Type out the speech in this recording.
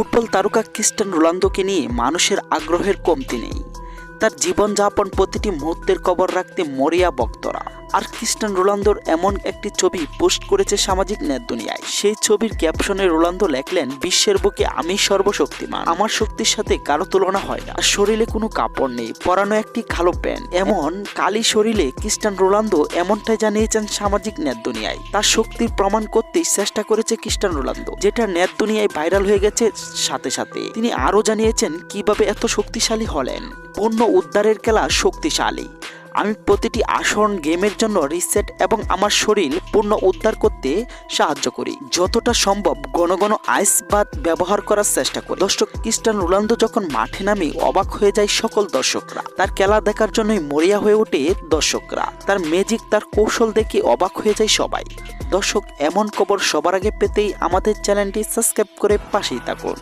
Football তারকা ক্রিস্টান রোনালদোকে নিয়ে মানুষের আগ্রহের কমতি নেই। তার জীবনযাপন প্রতিটি মুহূর্তের কবর রাখতে মরিয়া ভক্তরা। আর ক্রিস্টান রোনালদোর এমন একটি ছবি পোস্ট করেছে সামাজিক নেট দুনিয়ায়। সেই ছবির ক্যাপশনে রোনালদো লেখলেন, বিশ্বের বুকে আমি সর্বশক্তিমান। আমার শক্তির সাথে কারও তুলনা হয় না। শরীরে কোনো কাপড় নেই, পরানো একটি কালো প্যান্ট। এমন কালি শরীরে ক্রিস্টান রোনালদো এমনটাই জানিয়েছেন সামাজিক নেট দুনিয়ায়। তার শক্তির প্রমাণ করতেই চেষ্টা করেছে ক্রিস্টান রোনালদো, যেটা নেট দুনিয়ায় ভাইরাল হয়ে গেছে সাথে সাথে। তিনি আরও জানিয়েছেন, কীভাবে এত শক্তিশালী হলেন? পূর্ণ উদ্ধারের খেলা শক্তিশালী। আমি প্রতিটি আসন, গেমের জন্য রিসেট এবং আমার শরীর পূর্ণ উদ্ধার করতে সাহায্য করি। যতটা সম্ভব ঘন ঘন আইস বাদ ব্যবহার করার চেষ্টা করি। দর্শক, ক্রিস্টান রোনালদো যখন মাঠে নামে অবাক হয়ে যায় সকল দর্শকরা, তার খেলা দেখার জন্যই মরিয়া হয়ে ওঠে দর্শকরা। তার ম্যাজিক তার কৌশল দেখে অবাক হয়ে যায় সবাই। দর্শক, এমন খবর সবার আগে পেতেই আমাদের চ্যানেলটি সাবস্ক্রাইব করে পাশেই থাকুন।